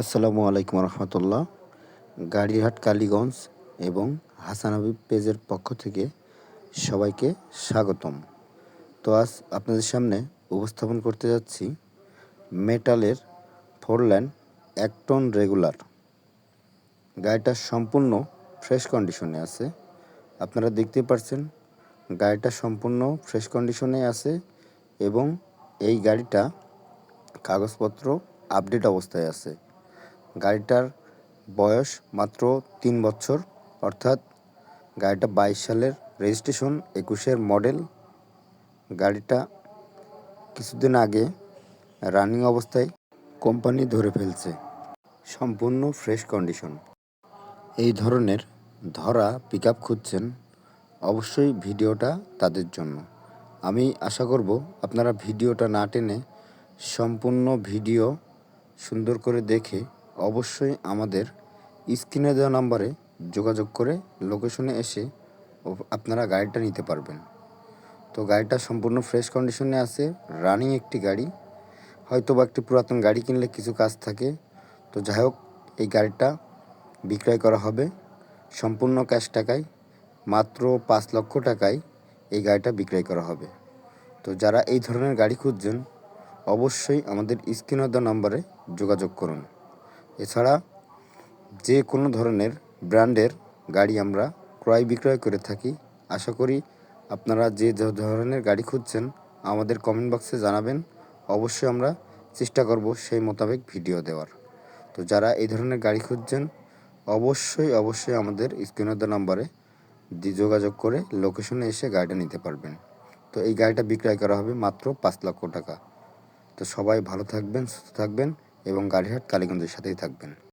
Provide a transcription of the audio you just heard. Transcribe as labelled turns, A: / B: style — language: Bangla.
A: আসসালামু আলাইকুম রহমতুল্লাহ। গাড়িরহাট, কালীগঞ্জ এবং হাসান হাবিব পেজের পক্ষ থেকে সবাইকে স্বাগতম। তো আজ আপনাদের সামনে উপস্থাপন করতে যাচ্ছি মেটালের ফোর ল্যান্ড এক টন রেগুলার। গাড়িটা সম্পূর্ণ ফ্রেশ কন্ডিশনে আছে। আপনারা দেখতে পাচ্ছেন গাড়িটা সম্পূর্ণ ফ্রেশ কন্ডিশনে আছে এবং এই গাড়িটা কাগজপত্র আপডেট অবস্থায় আছে। গাড়িটার বয়স মাত্র তিন বছর, অর্থাৎ গাড়িটা বাইশ সালের রেজিস্ট্রেশন একুশের মডেল। গাড়িটা কিছুদিন আগে রানিং অবস্থায় কোম্পানি ধরে ফেলছে। সম্পূর্ণ ফ্রেশ কন্ডিশন। এই ধরনের ধরা পিক আপ খুঁজছেন অবশ্যই ভিডিওটা তাদের জন্য। আমি আশা করব আপনারা ভিডিওটা না টেনে সম্পূর্ণ ভিডিও সুন্দর করে দেখে অবশ্যই আমাদের স্ক্রিনে দেওয়া নাম্বারে যোগাযোগ করে লোকেশনে এসে আপনারা গাড়িটা নিতে পারবেন। তো গাড়িটা সম্পূর্ণ ফ্রেশ কন্ডিশনে আছে রানিং একটি গাড়ি। হয়তো বা একটি পুরাতন গাড়ি কিনলে কিছু কাজ থাকে। তো যাই হোক, এই গাড়িটা বিক্রয় করা হবে। সম্পূর্ণ ক্যাশ টাকায়, মাত্র পাঁচ লক্ষ টাকায় এই গাড়িটা বিক্রয় করা হবে। তো যারা এই ধরনের গাড়ি খুঁজছেন, অবশ্যই আমাদের স্ক্রিনে দেওয়া নাম্বারে যোগাযোগ করুন। এছাড়া যে কোনো ধরনের ব্র্যান্ডের গাড়ি আমরা ক্রয় বিক্রয় করে থাকি। আশা করি আপনারা যে ধরনের গাড়ি খুঁজছেন আমাদের কমেন্ট বক্সে জানাবেন। অবশ্যই আমরা চেষ্টা করব সেই মোতাবেক ভিডিও দেওয়ার। তো যারা এই ধরনের গাড়ি খুঁজছেন, অবশ্যই অবশ্যই আমাদের স্ক্রিনের নাম্বারে যোগাযোগ করে লোকেশনে এসে গাড়িটা নিতে পারবেন। তো এই গাড়িটা বিক্রয় করা হবে মাত্র পাঁচ লক্ষ টাকা। তো সবাই ভালো থাকবেন, সুস্থ থাকবেন। এবং গাড়িহাট কালীগঞ্জের সাথেই থাকবেন।